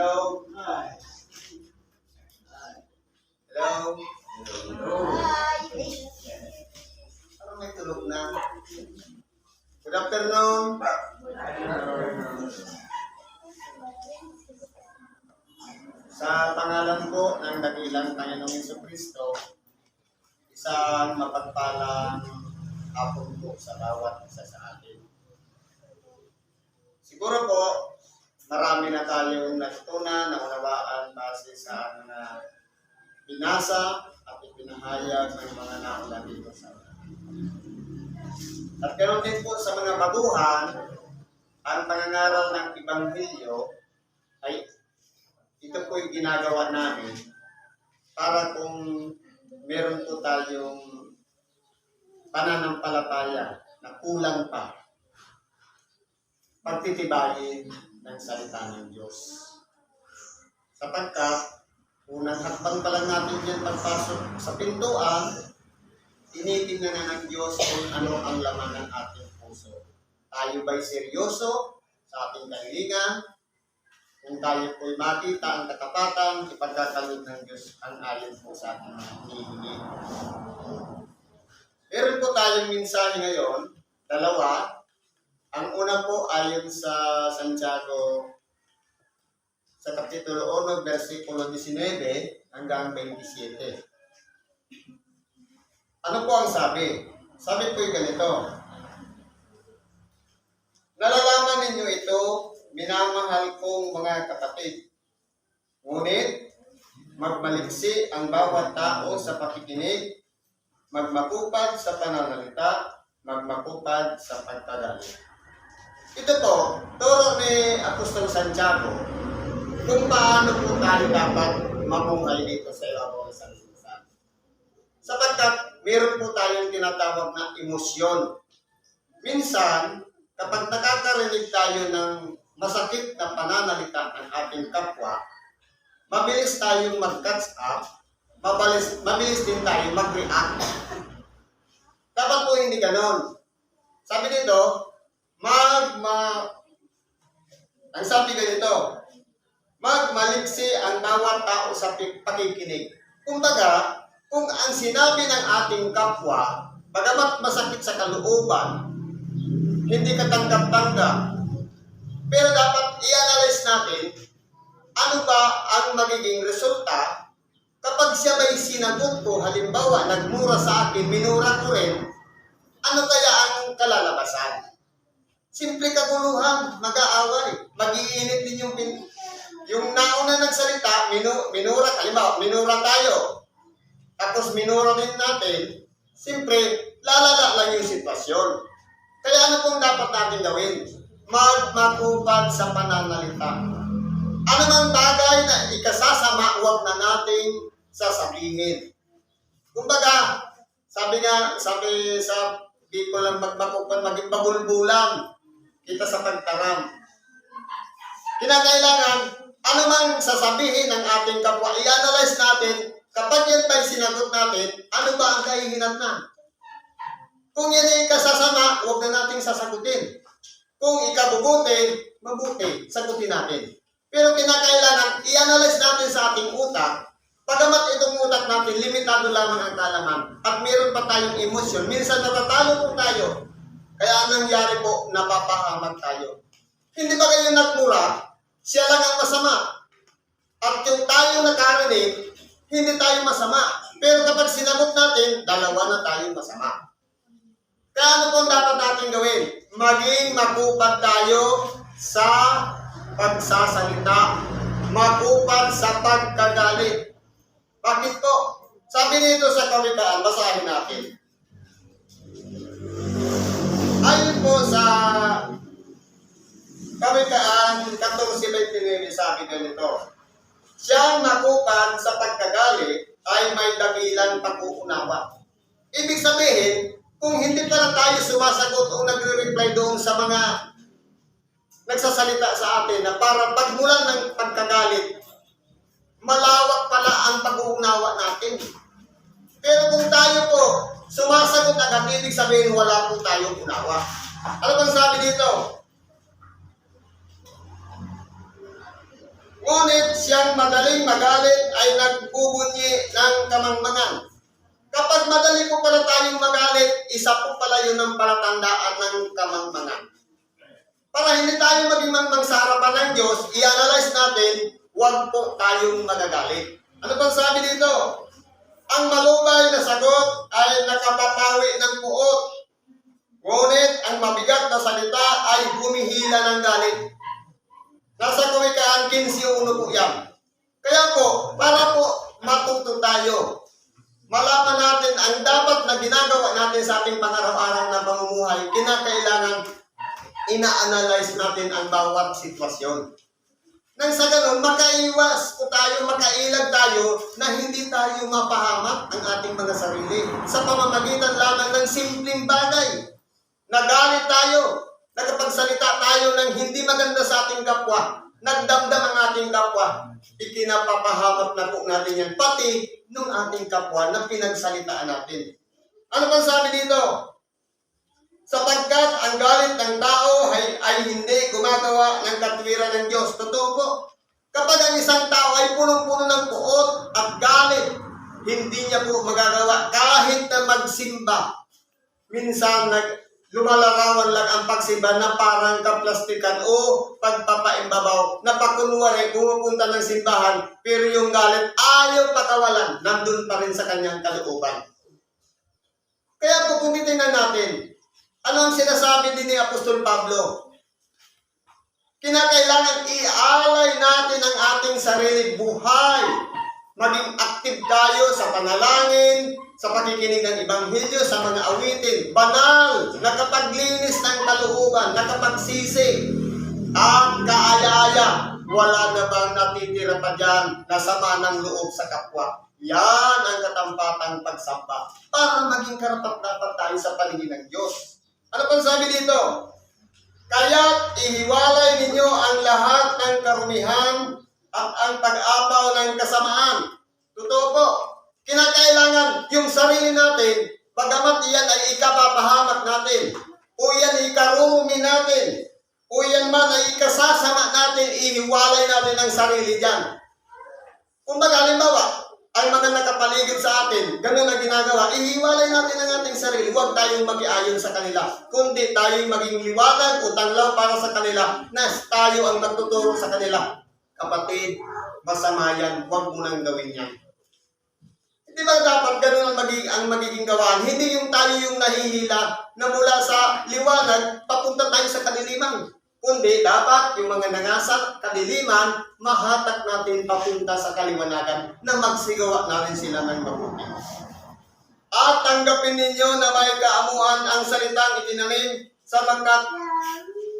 no pananampalataya na kulang pa, pagtitibayin ng salita ng Diyos. Sapagkat, unang hakbang pa lang natin dyan pagpasok sa pintuan, tinitingnan na ng Diyos kung ano ang laman ng ating puso. Tayo ba'y seryoso sa ating kahilingan? Kung tayo po'y makita ang katapatan, ipagkakalod ng Diyos ang ayon po sa ating hinihingi. Meron po tayong mensahe ngayon, dalawa. Ang una po ayon sa Santiago sa Kapitulo 1, versikulo 19 hanggang 27. Ano po ang sabi? Sabi po yung ganito. Nalalaman ninyo ito, minamahal kong mga kapatid. Ngunit, magmaliksi ang bawat tao sa pakikinig, magmakupad sa pananalita, magmakupad sa pagkagalit. Ito po, turo ni Apostol Santiago kung paano po tayo dapat mamuhay dito sa ibabaw ng sanlibutan. Sapagkat meron po tayong tinatawag na emosyon. Minsan, kapag nakakarinig tayo ng masakit na pananalita ng ating kapwa, mabilis tayong mag-catch up, mabilis, mabilis din tayo mag-react. Dapat po hindi ganon. Sabi dito, mag, ma, ang sabi ganito, magmaliksi ang bawat tao sa pakikinig. Kumbaga, kung ang sinabi ng ating kapwa, bagamat masakit sa kalooban, hindi katanggap-tanggap, pero dapat i-analyze natin ano ba ang magiging resulta kapag siya ba'y sinagot ko, halimbawa, nagmura sa akin, minura ko rin, ano kaya ang kalalabasan? Simple kaguluhan, mag-aaway, mag-iinit din yung pin- yung nauna nagsalita, minu, minura, halimbawa, minura tayo. Tapos minura din natin, siyempre, lalala lang yung sitwasyon. Kaya ano pong dapat natin gawin? Magmakupad sa pananalita. Ano mang bagay na ikasasama, huwag na nating sasabihin. Kumbaga, sabi nga, sabi sa people lang magmakupad, maging bagulbulan kita sa pagtaram. Kinakailangan, ano mang sasabihin ng ating kapwa, i-analyze natin, kapag yan ba'y sinagot natin, ano ba ang kahihinat na? Kung yan ay kasasama, huwag na nating sasagutin. Kung ikabubuti, mabuti, sagutin natin. Pero kinakailangan, i-analyze natin sa ating utak, pagamat itong utak natin, limitado lamang ang kalaman, at meron pa tayong emosyon, minsan natatalo po tayo. Kaya anong nangyari po, napapahamak tayo. Hindi ba kayo nagmura? Siya lang ang masama. At yung tayo nakarinig, hindi tayo masama. Pero kapag sinagot natin, dalawa na tayong masama. Kaya ano po dapat natin gawin? Maging makupad tayo sa pagsasalita. Makupad sa pagkagalit. Bakit po? Sabi nito sa kawikaan, basahin natin. Ayon po sa Kawikaan 14.29 sabi ganito, Siyang nakupan sa pagkagalit ay may dakilang pag-uunawa. Ibig sabihin, kung hindi pala tayo sumasagot o nagre-reply doon sa mga nagsasalita sa atin na para pagmulan ng pagkagalit, malawak pala ang pag-uunawa natin. Pero kung tayo po sumasagot agad, ibig sabihin wala po tayong unawa. Ano bang sabi dito? Ngunit siyang madaling magalit ay nagbubunyi ng kamangmangan. Kapag madali po pala tayong magalit, isa po pala yun ang palatandaan ng kamangmangan. Para hindi tayo maging mangmang sa harapan ng Diyos, i-analyze natin, huwag po tayong magagalit. Ano bang sabi dito? Ang malubay na sagot ay nakapapawi ng puot. Ngunit ang mabigat na salita ay humihila ng galit. Nasa Kawikaan 15.1 po yan. Kaya po, para po matuto tayo, malaman natin ang dapat na ginagawa natin sa ating pang-araw-araw na pamumuhay, kinakailangan ina-analyze natin ang bawat sitwasyon. Nang sa ganun, makaiwas po tayo, makailag tayo na hindi tayo mapahamak ang ating mga sarili sa pamamagitan lamang ng simpleng bagay. Nagalit tayo, nakapagsalita tayo ng hindi maganda sa ating kapwa, nagdamdam ang ating kapwa, ikinapapahamak na po natin yan, pati nung ating kapwa na pinagsalitaan natin. Ano bang sabi dito? Sapagkat ang galit ng tao ay, ay hindi gumagawa ng katwiran ng Diyos. Totoo po. Kapag ang isang tao ay punong-puno ng puot at galit, hindi niya po magagawa kahit na magsimba. Minsan nag lumalarawan lang ang pagsimba na parang kaplastikan o pagpapaimbabaw na pakunwari pumupunta ng simbahan pero yung galit ayaw pakawalan nandun pa rin sa kanyang kalooban. Kaya po kung titingnan natin, ano ang sinasabi din ni Apostol Pablo? Kinakailangan ialay natin ang ating sarili buhay. Maging active tayo sa panalangin, sa pakikinig ng Ebanghelyo, sa mga awitin. Banal, nakapaglinis ng kalooban, nakapagsisi. Ang kaaya-aya, wala na bang natitira pa dyan na sama ng loob sa kapwa. Yan ang katampatang pagsamba para maging karapat-dapat tayo sa paligid ng Diyos. Ano pang sabi dito? Kaya't ihiwalay ninyo ang lahat ng karumihan at ang pag-apaw ng kasamaan. Totoo po, kinakailangan yung sarili natin, bagamat iyan ay ikapapahamak natin, o yan ikarumi natin, o yan man ay ikasasama natin, ihiwalay natin ang sarili dyan. Kung baga, ang mga nakapaligid sa atin, ganun ang ginagawa, ihiwalay natin ang ating sarili, huwag tayong mag-iayon sa kanila, kundi tayong maging liwanag o tanglaw para sa kanila, na tayo ang magtuturo sa kanila. Kapatid, masama yan, huwag mo nang gawin yan. Hindi ba dapat ganun ang magiging, ang magiging gawaan? Hindi yung tayo yung nahihila na mula sa liwanag, papunta tayo sa kadiliman. Kundi dapat yung mga nangasat kadiliman, mahatak natin papunta sa kaliwanagan na magsigawa natin sila ng mabuti. At tanggapin ninyo na may kaamuan ang salitang itinanim sa magkat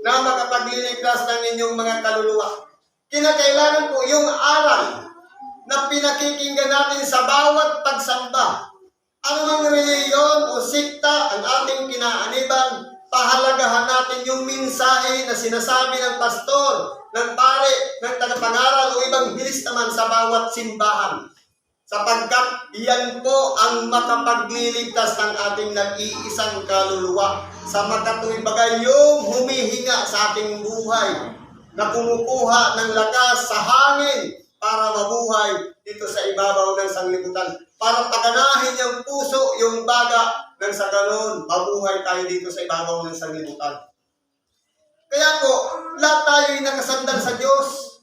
na makapagliligtas ng inyong mga kaluluwa. Kinakailangan po yung aral na pinakikinggan natin sa bawat pagsamba. Ano mang reliyon o sikta ang ating kinaaniban, pahalagahan natin yung mensahe na sinasabi ng pastor, ng pare, ng tagapangaral o ibang bilis naman sa bawat simbahan. Sapagkat iyan po ang makapagliligtas ng ating nag-iisang kaluluwa sa makatuwing bagay yung humihinga sa ating buhay na kumukuha ng lakas sa hangin para mabuhay dito sa ibabaw ng sanglibutan. Para paganahin yung puso, yung baga, nang sa ganun, mabuhay tayo dito sa ibabaw ng sanglibutan. Kaya po, lahat tayo ay nakasandal sa Diyos.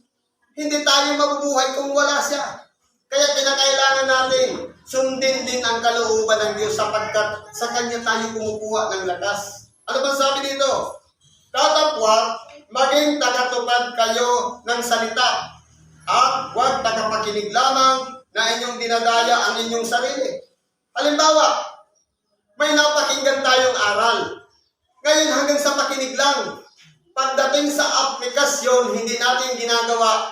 Hindi tayo mabubuhay kung wala siya. Kaya kinakailangan natin sundin din ang kalooban ng Diyos sapagkat sa Kanya tayo kumukuha ng lakas. Ano bang sabi dito? Tatapwat, maging tagatupad kayo ng salita at huwag tagapakinig lamang na inyong dinadaya ang inyong sarili. Halimbawa, may napakinggan tayong aral. Ngayon hanggang sa pakinig lang. Pagdating sa aplikasyon, hindi natin ginagawa,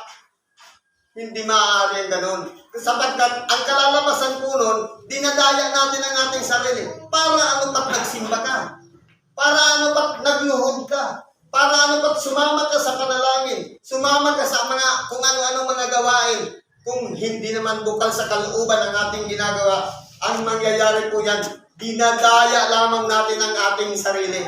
hindi maaari ang ganun. Sapagkat ang kalalabasan po nun, dinadaya natin ang ating sarili. Para ano pat nagsimba ka? Para ano pat nagluhod ka? Para ano pat sumama ka sa panalangin? Sumama ka sa mga kung ano-ano mga gawain. Kung hindi naman bukal sa kalooban ang ating ginagawa, ang mangyayari po yan, dinadaya lamang natin ang ating sarili.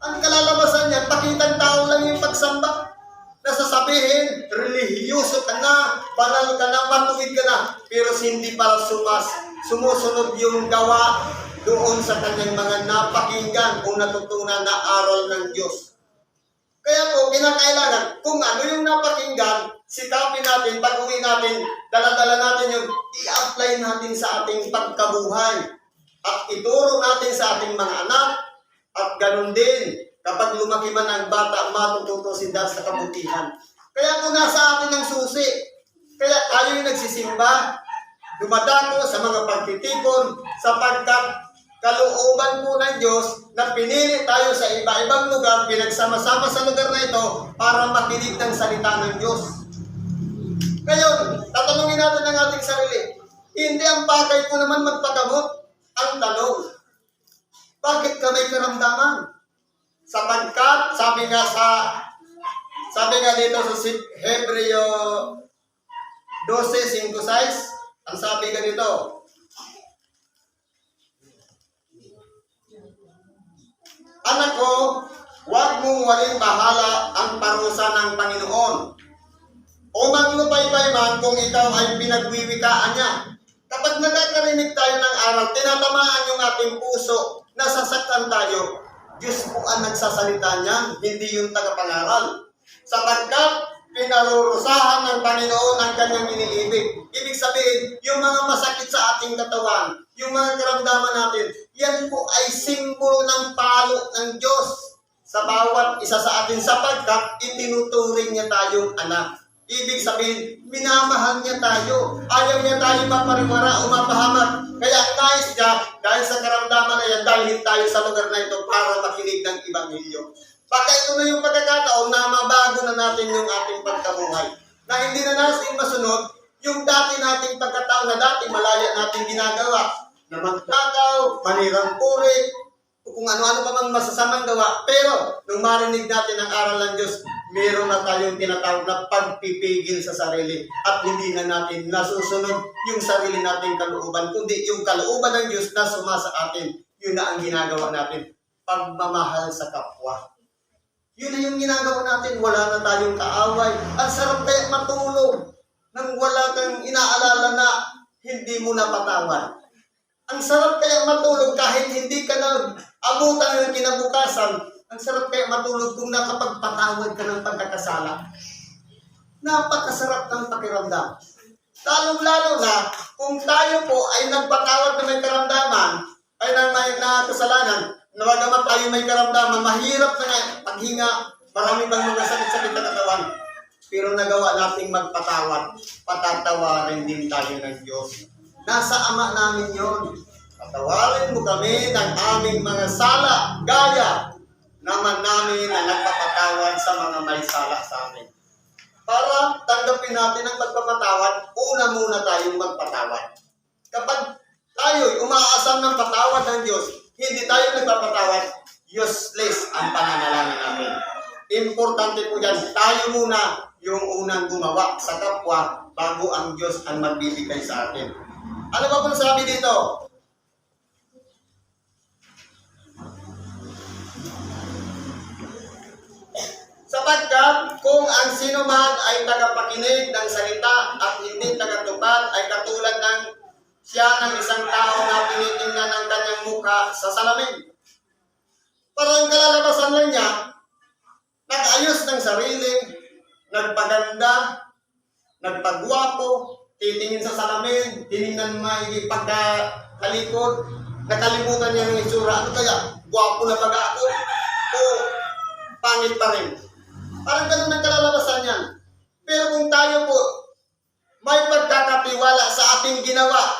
Ang kalalabasan niyan, pakitang tao lang yung pagsamba. Nasasabihin, religyoso ka na, banal ka na, matuwid ka na, pero hindi para sumas, sumusunod yung gawa doon sa kanyang mga napakinggan o natutunan na aral ng Diyos. Kaya po, kinakailangan, kung ano yung napakinggan, sikapin natin, pag uwi natin, daladala natin yun, i-apply natin sa ating pagkabuhay. At ituro natin sa ating mga anak, at ganun din, kapag lumaki man ang bata, matututo si Dad sa kabutihan. Kaya kung nasa atin ang susi, kaya tayo yung nagsisimba, dumadako sa mga pagtitipon, sapagkat kalooban po ng Diyos na pinili tayo sa iba-ibang lugar, pinagsama-sama sa lugar na ito para makinig ng salita ng Diyos. Ngayon, tatanungin natin ang ating sarili, hindi ang pakay ko naman magpagamot ang tanong. Bakit ka may karamdaman? Sapagkat, sabi nga sa sabi nga dito sa Hebreo 12.5.6, ang sabi ganito, Anak ko, huwag mong waling bahala ang parusa ng Panginoon. O maglupay-pay man kung ikaw ay pinagwiwikaan niya. Kapag nakakarinig tayo ng aral, tinatamaan yung ating puso, nasasaktan tayo. Diyos po ang nagsasalita niyan, hindi yung tagapangaral. Sapagkat pinarurusahan ng Panginoon ang kanyang iniibig. Ibig sabihin, yung mga masakit sa ating katawan, yung mga karamdaman natin, yan po ay simbolo ng palo ng Diyos sa bawat isa sa atin sapagkat itinuturing niya tayong anak. Ibig sabihin, minamahal niya tayo. Ayaw niya tayo mapariwara o mapahamak. Kaya nais niya, dahil sa karamdaman na yan, dalhin tayo sa lugar na ito para makinig ng Ibanghilyo. Baka ito na yung pagkakataon na mabago na natin yung ating pagkabuhay. Na hindi na natin masunod yung dati nating pagkataon na dati malaya nating ginagawa. Na magtakaw, manirang puri, kung ano-ano pa mang masasamang gawa. Pero, nung marinig natin ang aral ng Diyos, meron na tayong tinatawag na pagpipigil sa sarili at hindi na natin nasusunod yung sarili nating kalooban, kundi yung kalooban ng Diyos na sumasa atin. Yun na ang ginagawa natin. Pagmamahal sa kapwa. Yun na yung ginagawa natin. Wala na tayong kaaway. Ang sarap kaya matulog nang wala kang inaalala na hindi mo napatawad. Ang sarap kaya matulog kahit hindi ka na abutan ng kinabukasan. Ang sarap kaya matulog kung nakapagpatawad ka ng pagkakasala. Napakasarap ng pakiramdam. Lalong-lalo na kung tayo po ay nagpatawad na may karamdaman, ay nang may nakasalanan, na bagamat tayo may karamdaman, mahirap na nga paghinga, marami bang mga sakit-sakit na katawan. Pero nagawa nating magpatawad, patatawarin din tayo ng Diyos. Nasa Ama namin yon. Patawarin mo kami ng aming mga sala, gaya naman namin na nagpapatawad sa mga may sala sa amin. Para tanggapin natin ang pagpapatawad, una muna tayong magpatawad. Kapag tayo'y umaasam ng patawad ng Diyos, hindi tayo nagpapatawad, useless ang pananalangin namin. Importante po yan, tayo muna yung unang gumawa sa kapwa bago ang Diyos ang magbibigay sa atin. Ano ba pong sabi dito? Sapagkat kung ang sino man ay tagapakinig ng salita at hindi tagatupad ay katulad ng siya ng isang tao na tinitingnan ng kanyang mukha sa salamin. Parang kalalabasan lang niya, nag-ayos ng sarili, nagpaganda, nagpagwapo, titingin sa salamin, tiningnan maigi pagkakalikod, nakalimutan niya ng itsura. Ano kaya? Gwapo na ba ako? O pangit pa rin? Parang ganun ang kalalabasan yan. Pero kung tayo po may pagkakatiwala sa ating ginawa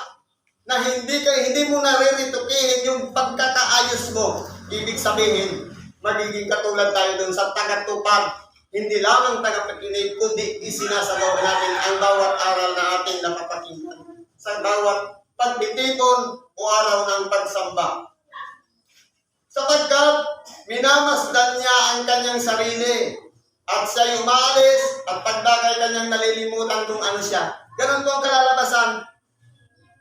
na hindi ka hindi mo nariritukihin yung pagkakaayos mo, ibig sabihin, magiging katulad tayo dun sa tagatupad hindi lamang tagapakinig, kundi isinasagawa natin ang bawat aral na ating napapakinggan sa bawat pagbitipon o araw ng pagsamba. Sapagkat minamasdan niya ang kanyang sarili at siya'y umaalis at pagdagay kanyang nalilimutan kung ano siya. Ganun po ang kalalabasan.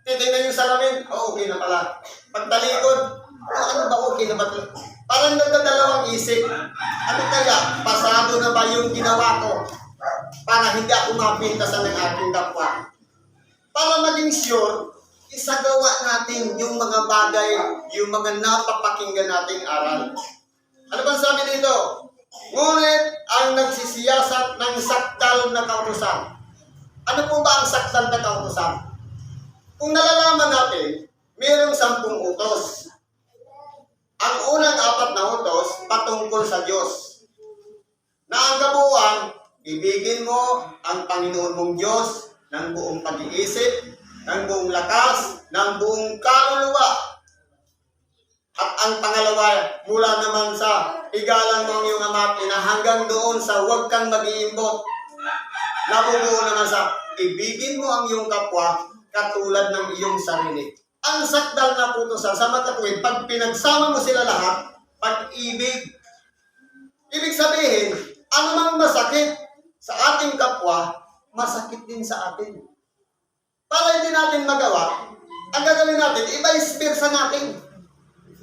Titignan yung salamin, oh, okay na pala. Pagtalikod, oh, ano ba okay na ba? Parang nagdadalawang isip. Ano kaya? Pasado na ba yung ginawa ko? Para para hindi ako mapintasan ng aking kapwa. Para maging sure, isagawa natin yung mga bagay, yung mga napapakinggan nating aral. Ano ba sabi dito? Ngunit ang nagsisiyasat ng saktal na kautusan. Ano po ba ang saktal na kautusan? Kung nalalaman natin, mayroong sampung utos. Ang unang apat na utos patungkol sa Diyos. Na ang kabuuan, ibigin mo ang Panginoon mong Diyos ng buong pag-iisip, ng buong lakas, ng buong kaluluwa. At ang pangalawa, mula naman sa igalang mo ang iyong ama at hanggang doon sa huwag kang mag-iimbot. Nabubuo naman sa ibigin mo ang iyong kapwa katulad ng iyong sarili. Ang sakdal na putusan sa matatuwid, pag pinagsama mo sila lahat, pag-ibig. Ibig sabihin, anumang masakit sa ating kapwa, masakit din sa atin. Para hindi natin magawa, ang gagawin natin, iba-inspire sa natin.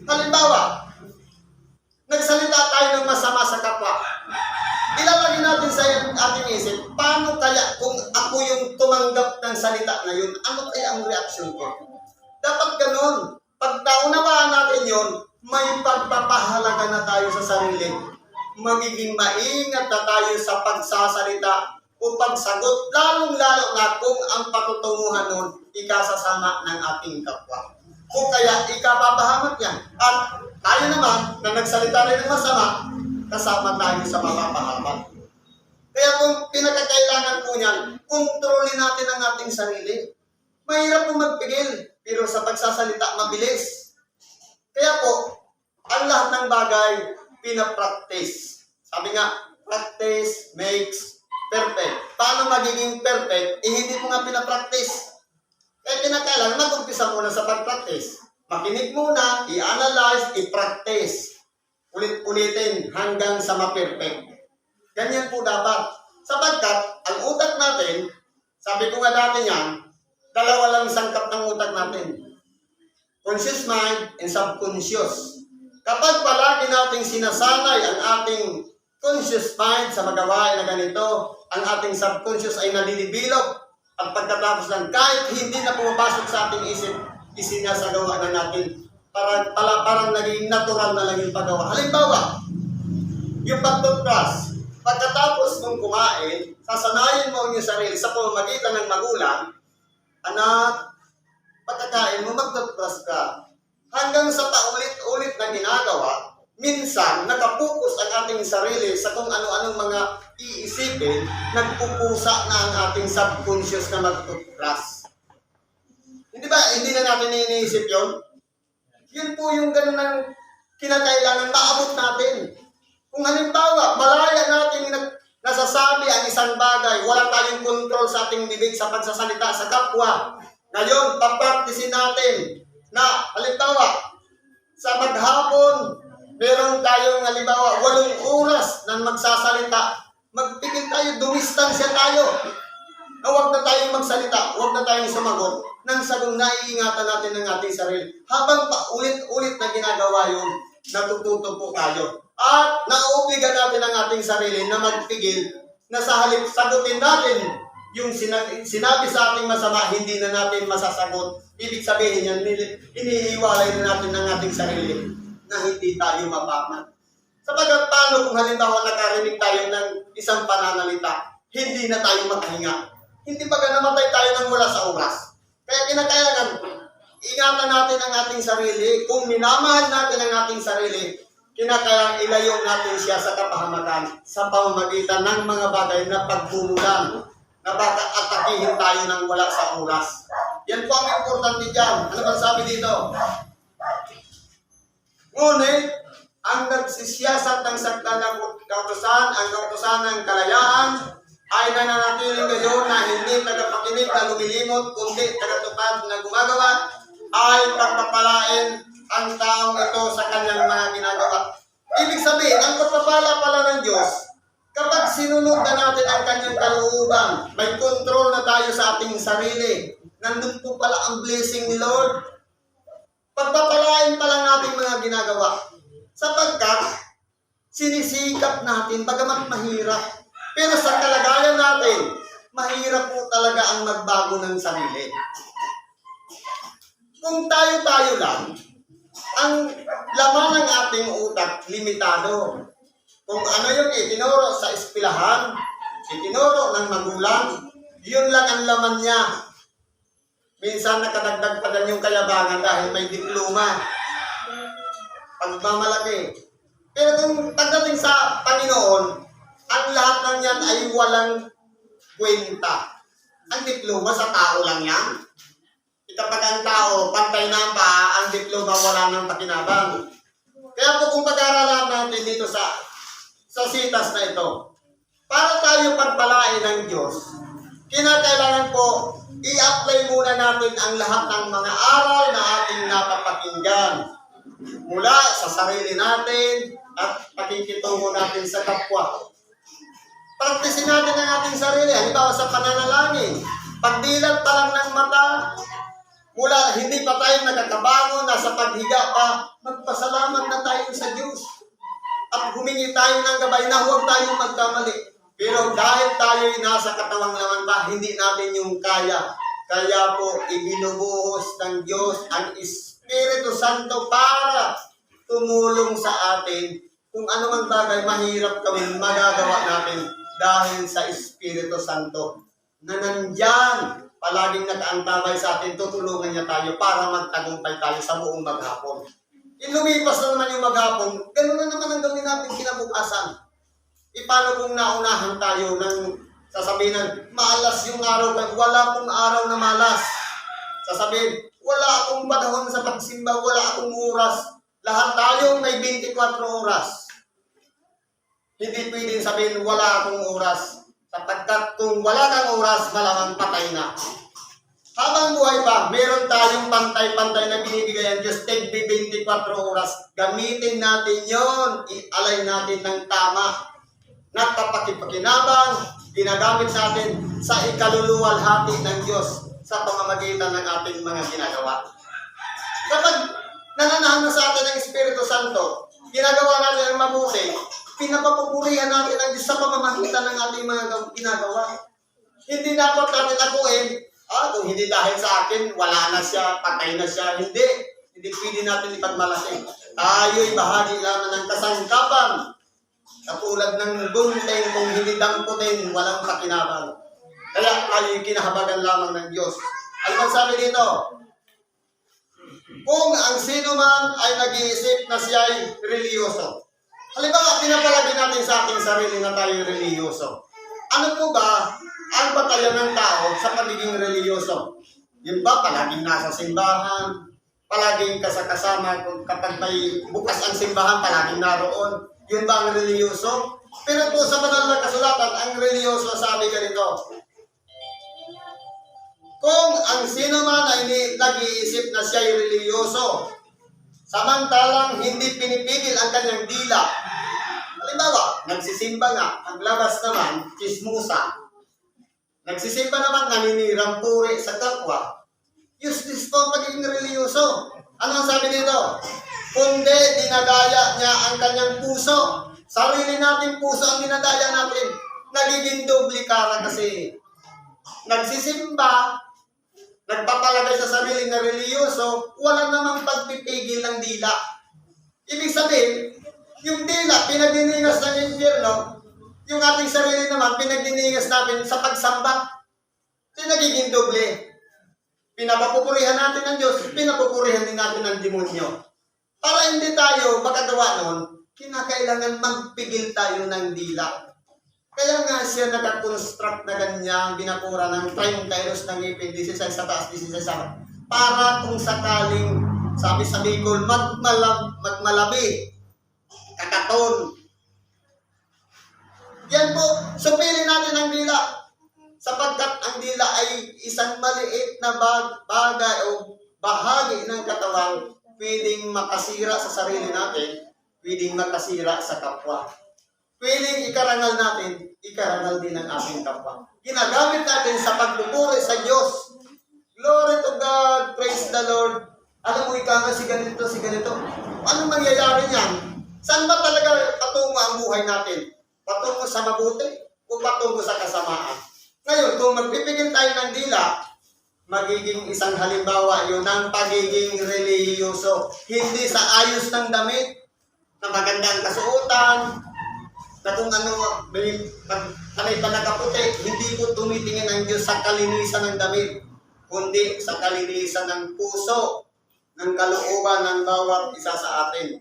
Halimbawa, nagsalita tayo ng masama sa kapwa. Ilalagay natin sa ating isip, paano kaya kung ako yung tumanggap ng salita na yun, ano kaya ang reaksyon ko? Dapat ganun. Pag naunawaan natin yun, may pagpapahalaga na tayo sa sarili. Magiging maingat na tayo sa pagsasalita o pagsagot, lalong-lalo na kung ang patutunguhan nun ikasasama ng ating kapwa. O kaya ikapapahamak yan. At tayo naman, na nagsalita rin ng masama, kasama tayo sa mapapahamak. Kaya kung pinakakailangan po niyan, kontrolin natin ang ating sarili. Mahirap po magpigil, pero sa pagsasalita, mabilis. Kaya po, ang lahat ng bagay, pinapractice. Sabi nga, practice makes perfect. Paano magiging perfect? Eh, hindi mo nga pinapractice. Kaya kinakailangan, mag-umpisa muna sa pag-practice. Makinig muna, i-analyze, i-practice. Ulit-ulitin hanggang sa ma-perfect. Ganyan po dapat. Sapagkat, ang utak natin, sabi ko nga dati yan, dalawa lang sangkap ng utak natin. Conscious mind and subconscious. Kapag palagi nating sinasanay ang ating conscious mind sa magawain na ganito, ang ating subconscious ay nalilibilog at pagkatapos ng kahit hindi na pumapasok sa ating isip, isinasagawa na natin para, para parang naging natural na lang yung paggawa. Halimbawa, yung pagtutras, pagkatapos mong kumain, sasanayin mo ang iyong sarili sa pamamagitan ng magulang, anak, pagkakain mo, magtutras ka. Hanggang sa paulit-ulit na ginagawa, minsan nakapokus ang ating sarili sa kung ano-anong mga iisipin, nagpupusa na ang ating subconscious na magtutras. Hindi ba, hindi na natin iniisip yon? Yun po yung ganun ang kinakailangan maabot natin. Kung halimbawa, malaya natin na nasasabi ang isang bagay, wala tayong control sa ating bibig sa pagsasalita sa kapwa. Ngayon, papraktisin natin na halimbawa, sa maghapon, meron tayong halimbawa, walong oras na magsasalita. Magpigil tayo, dumistansya tayo. Na huwag na tayong magsalita, huwag na tayong sumagot nang sabong naiingatan natin ng ating sarili. Habang paulit-ulit na ginagawa yun, natututo po tayo. At nauubigan natin ang ating sarili na magpigil na sa halip sagutin natin yung sinabi, sinabi sa ating masama, hindi na natin masasagot. Ibig sabihin yan, iniiwalay na natin ng ating sarili na hindi tayo mapamat. Sapagat paano kung halimbawa nakarinig tayo ng isang pananalita, hindi na tayo makahinga. Hindi ba namatay tayo ng wala sa oras? Kaya kinakailangan, ingatan natin ang ating sarili. Kung minamahal natin ang ating sarili, kinakailangan ilayo natin siya sa kapahamakan sa pamamagitan ng mga bagay na pagbunulan na baka atakihin tayo ng wala sa oras. Yan po ang importante dyan. Ano ba sabi dito? Ngunit, ang nagsisiyasat ng sakta ng kautosan, ang kautosan ng kalayaan, ay nananatiling ngayon na hindi tagapakinig na lumilimot, kundi tagatupad na gumagawa, ay pagpapalain ang taong ito sa kanyang mga ginagawa. Ibig sabihin, ang pagpapala pala ng Diyos, kapag sinunod na natin ang kanyang kalooban, may control na tayo sa ating sarili. Nandun po pala ang blessing ni Lord. Pagpapalain pa lang natin mga ginagawa. Sapagkat, sinisikap natin, bagamat mahirap. Pero sa kalagayan natin, mahirap po talaga ang magbago ng sarili. Kung tayo-tayo lang, ang laman ng ating utak, limitado. Kung ano yung itinuro sa eskwelahan, itinuro ng magulang, yun lang ang laman niya. Minsan nakadagdag pa din yung kayabangan dahil may diploma. Pagmamalaki. Pero kung pagdating sa Panginoon, ang lahat ng yan ay walang kwenta. Ang diploma sa tao lang yan. Kapag ang tao, pantay na ang paa, ang diploma wala nang pakinabang. Kaya po kung pag-aaralan natin dito sa sa sitas na ito, para tayo pagpalain ng Diyos, kinakailangan po i-apply muna natin ang lahat ng mga aral na ating napapakinggan mula sa sarili natin at pakikitungo natin sa kapwa. Praktisin natin ang ating sarili. Halimbawa sa pananalangin. Pagdilat pa lang ng mata, mula hindi pa tayo nakakabangon, nasa paghiga pa, magpasalamat na tayo sa Diyos. At humingi tayo ng gabay na huwag tayong magkamali. Pero dahil tayo'y nasa katawang laman pa, hindi natin yung kaya. Kaya po, ibinubuhos ng Diyos ang Espiritu Santo para tumulong sa atin. Kung ano man bagay mahirap gawin, magagawa natin dahil sa Espiritu Santo na nandyan, palaging nakaantabay sa atin, tutulungan niya tayo para magtagumpay tayo sa buong maghapon. Yung lumipas na naman yung maghapon, ganun na naman ang gawin natin kinabukasan. E paano kung naunahan tayo ng sasabihin malas yung araw, wala akong araw na malas. Sasabihin, wala akong panahon sa pagsimba, wala akong oras. Lahat tayo may 24 oras. Hindi pwedeng sabihin, wala akong oras. Sapagkat kung wala kang oras, malamang patay na. Habang buhay pa, meron tayong pantay-pantay na binibigay ang Diyos. Take 24 oras. Gamitin natin yon, i-alay natin ng tama. Nagpapakipakinabang, ginagamit natin sa ikaluluwalhati ng Diyos sa pamamagitan ng ating mga ginagawa. Kapag nananahan na sa atin ang Espiritu Santo, ginagawa natin ang mabuti, pinapapupurihan natin ang Diyos sa pamamagitan ng ating mga ginagawa. Hindi dapat natin akuin, ah, kung hindi dahil sa akin, wala na siya, patay na siya. Hindi. Hindi pwede natin ipagmalaki. Tayo'y bahagi lamang ng kasangkapan. Katulad ng bunteng kung hindi damputin, walang pakinabang. Kaya tayo'y kinahabagan lamang ng Diyos. Ano bang sabi dito? Kung ang sino man ay nag-iisip na siya ay reliyoso. Halimbawa, pinapalagi natin sa ating sarili na tayo reliyoso. Ano po ba ang batalyon ng tao sa pagiging reliyoso? Yun ba, palaging nasa simbahan, palaging kasakasama, kapag may bukas ang simbahan, palaging naroon. Yun ba ang reliyoso? Pero po sa banal na kasulatan, ang reliyoso sabi ganito, kung ang sino man ay nag-iisip na siya ay reliyoso, samantalang hindi pinipigil ang kanyang dila. Halimbawa, nagsisimba nga, paglabas naman, chismusa. Nagsisimba naman, naninirang puri sa kapwa. Useless po ang pagiging reliyoso. Ano ang sabi dito? Kundi dinadaya niya ang kanyang puso. Sarili natin puso ang dinadaya natin. Nagiging duplikara kasi nagsisimba, nagpapalagay sa sarili na reliyoso, wala namang pagpipigil ng dila. Ibig sabihin, yung dila, pinagdiningas ng impyerno, yung ating sarili naman, pinagdiningas natin sa pagsamba. Yung nagiging doble. Pinapapupurihan natin ng Diyos, pinapupurihan din natin ng demonyo. Para hindi tayo makagawa nun, kinakailangan magpigil tayo ng dila. Kaya nga siya nakakonstruct na ganyan, binakura ng 30 kairos ng ngipin, 16 sa taas, 16 sa. Para kung sakaling, sabi sa Bicol, magmalab, magmalabi, kakaton. Yan po, supilin natin ang dila. Sapagkat ang dila ay isang maliit na bag, bagay o bahagi ng katawan, pwedeng makasira sa sarili natin, pwedeng makasira sa kapwa pwedeng ikarangal natin, ikarangal din ang ating kapwa. Ginagamit natin sa pagpupuri sa Diyos. Glory to God, praise the Lord. Alam mo, ikaw si ganito, si ganito. Anong mangyayari niyan? Saan ba talaga patungo ang buhay natin? Patungo sa mabuti o patungo sa kasamaan? Ngayon, kung magpipigil tayo ng dila, magiging isang halimbawa yun ng pagiging relihiyoso. Hindi sa ayos ng damit, na magandang kasuotan, na kung ano, may pag panay pa nakaputi, hindi po tumitingin ang Diyos sa kalinisan ng damit, kundi sa kalinisan ng puso, ng kalooban ng bawat isa sa atin.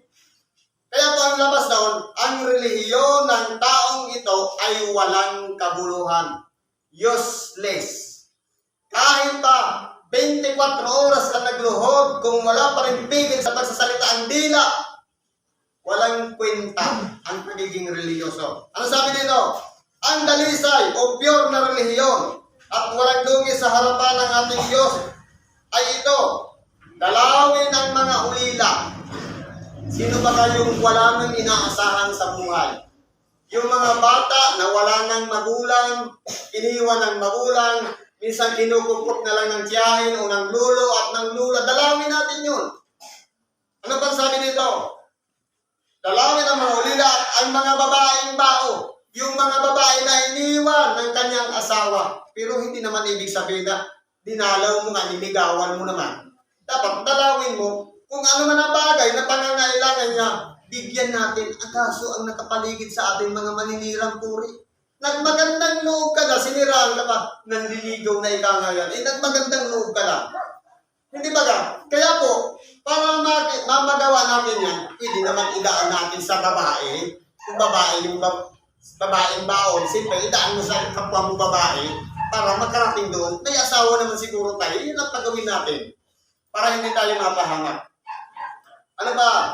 Kaya po ang labas doon, ang relihiyon ng taong ito ay walang kabuluhan. Useless. Kahit pa 24 oras ka nagluhod, kung wala pa rin pigil sa pagsasalita ang dila, walang kwenta ang pagiging relihiyoso. Ano sabi dito? Ang dalisay o pure na relihiyon at walang dungi sa harapan ng ating Diyos ay ito, dalawin ang mga ulila. Sino ba kayong wala nang inaasahan sa buhay? Yung mga bata na wala nang magulang, iniwan ng magulang, minsan kinukupot na lang ng tiyahin o ng lulo at ng lula, dalawin natin yun. Ano pa sabi dito? Dalawin ang mga ulila at ang mga babaeng bao. Yung mga babae na iniwan ng kanyang asawa. Pero hindi naman ibig sabihin na dinalaw mo nga, niligawan mo naman. Dapat dalawin mo kung ano man ang bagay na pangangailangan niya, bigyan natin. Ang kaso ang nakapaligid sa ating mga maninirang puri. Nagmagandang loob ka na, siniraan ka pa, nanliligaw na ikaw ngayon. Eh, nagmagandang loob ka lang. Hindi ba ka? Kaya po, para ma- mamagawa natin yan, pwede naman idaan natin sa babae. Kung babae yung bab- babaeng baon, siyempre idaan mo sa kapwa mo babae para makarating doon. May asawa naman siguro tayo, yun ang pagawin natin para hindi tayo mapahamak. Ano ba?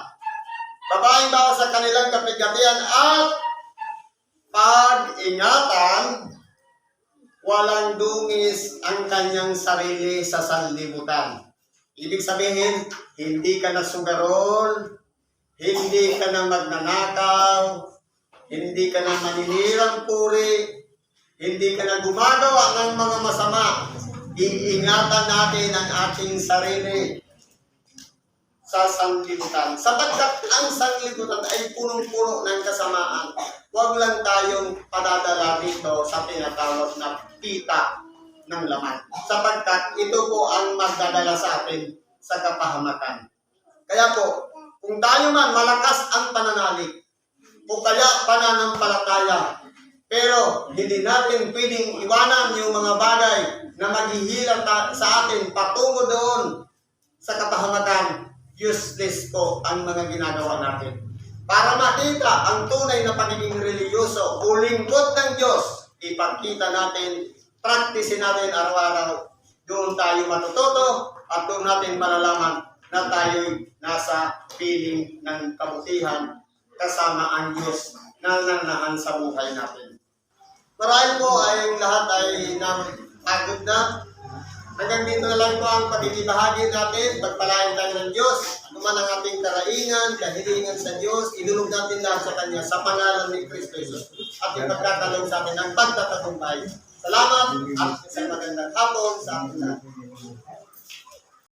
Babaeng baon sa kanilang kapigatian at pag-ingatan, walang dungis ang kanyang sarili sa sanlibutan. Ibig sabihin, hindi ka na sugarol, hindi ka na magnanakaw, hindi ka na maninirang puri, hindi ka na gumagawa ng mga masama. Iingatan natin ang ating sarili sa sanglibutan. Sapagkat ang sanglibutan ay punong-puno ng kasamaan. Huwag lang tayong padadala dito sa tinatawag na pita ng laman. Sapagkat ito po ang magdadala sa atin sa kapahamakan. Kaya po, kung tayo man malakas ang pananalig, o kaya pananampalataya, pero hindi natin pwedeng iwanan yung mga bagay na maghihilang ta- sa atin patungo doon sa kapahamakan, useless po ang mga ginagawa natin. Para makita ang tunay na pagiging reliyoso o lingkod ng Diyos, ipakita natin, practice natin araw-araw. Doon tayo matututo at doon natin malalaman na tayo'y nasa piling ng kabutihan kasama ang Diyos na nanaan sa buhay natin. Marahil po ay lahat ay napagod na. Hanggang dito na lang po ang pagkikibahagi natin. Pagpalain tayo ng Diyos. Ano man ang ating karaingan, kahilingan sa Diyos, ilulog natin lahat sa Kanya sa pangalan ni Kristo Jesus. At ipagkakalong sa atin ang pagtatagumpay. Salamat at isang magandang hapon sa lahat.